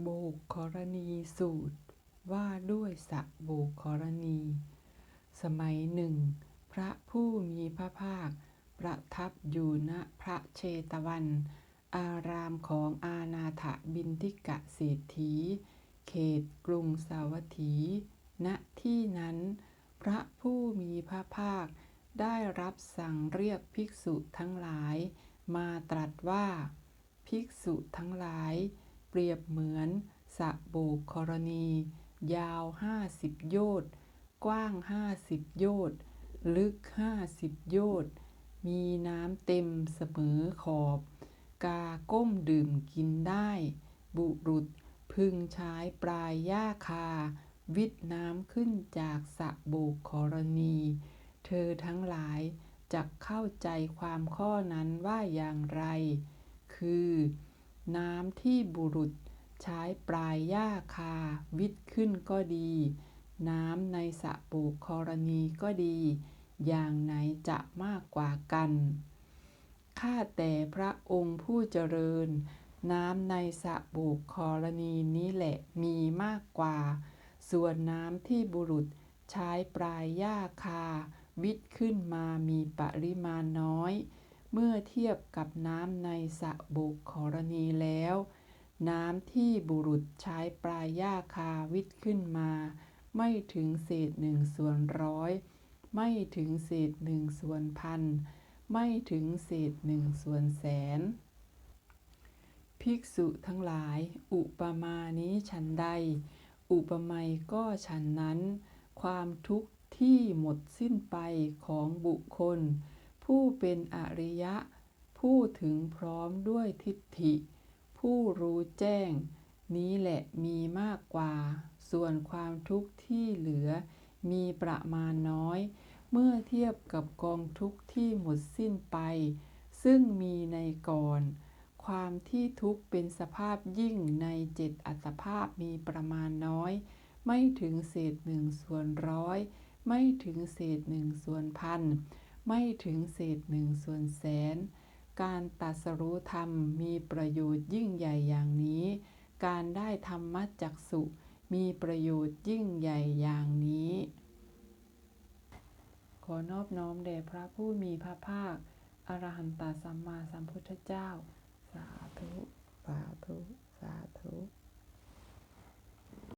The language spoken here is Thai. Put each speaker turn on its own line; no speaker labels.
โบกขรณีสูตร ว่าด้วยสะโบกขรณี สมัยหนึ่ง พระผู้มีพระภาค ประทับอยู่ณพระเชตวัน อารามของอาณาถบินทิกะเศรษฐี เขตกรุงสาวัตถี ณที่นั้น พระผู้มีพระภาค ได้รับสั่งเรียกภิกษุทั้งหลาย มาตรัสว่า ภิกษุทั้งหลาย เปรียบเหมือนสะโบกขรณี ยาวห้าสิบโยชน์กว้างห้าสิบโยชน์ลึกห้าสิบโยชน์มีน้ำเต็มเสมอขอบ กาก้มดื่มกินได้ บุรุษพึงใช้ปลายหญ้าคา วิทน้ำขึ้นจากสะโบกขรณี เธอทั้งหลายจักเข้าใจความข้อนั้นว่าอย่างไร คือ น้ำที่บุรุษใช้ปลายหญ้าคา วิทขึ้นก็ดี น้ำในสระโบกขรณีก็ดี อย่างไหนจะมากกว่ากันข้าแต่พระองค์ผู้เจริญ น้ำในสระโบกขรณีนี้แหละมีมากกว่า ส่วนน้ำที่บุรุษใช้ปลายหญ้าคา วิทขึ้นมามีปริมาณน้อย เมื่อเทียบกับน้ำในสระโบกขรณีแล้ว น้ำที่บุรุษใช้ปลายหญ้าคาวิทขึ้นมา ไม่ถึงเศษหนึ่งส่วนร้อย ไม่ถึงเศษหนึ่งส่วนพัน ไม่ถึงเศษหนึ่งส่วนแสน ภิกษุทั้งหลาย อุปมานี้ฉันใด อุปไมยก็ฉันนั้น ความทุกข์ที่หมดสิ้นไปของบุคคล ผู้เป็นอริยะ ผู้ถึงพร้อมด้วยทิฏฐิ ผู้รู้แจ้ง นี้แหละมีมากกว่า ส่วนความทุกข์ที่เหลือ มีประมาณน้อย เมื่อเทียบกับกองทุกข์ที่หมดสิ้นไป ซึ่งมีในก่อน ความที่ทุกข์เป็นสภาพยิ่งในเจ็ดอัตภาพมีประมาณน้อย ไม่ถึงเศษหนึ่งส่วนร้อย ไม่ถึงเศษหนึ่งส่วนพัน ไม่ถึงเศษหนึ่งส่วนแสน การตัสรู้ธรรมมีประโยชน์ยิ่งใหญ่อย่างนี้ การได้ธรรมจักสุมีประโยชน์ยิ่งใหญ่อย่างนี้ ขอนอบน้อมแด่พระผู้มีพระภาค อรหันตสัมมาสัมพุทธเจ้า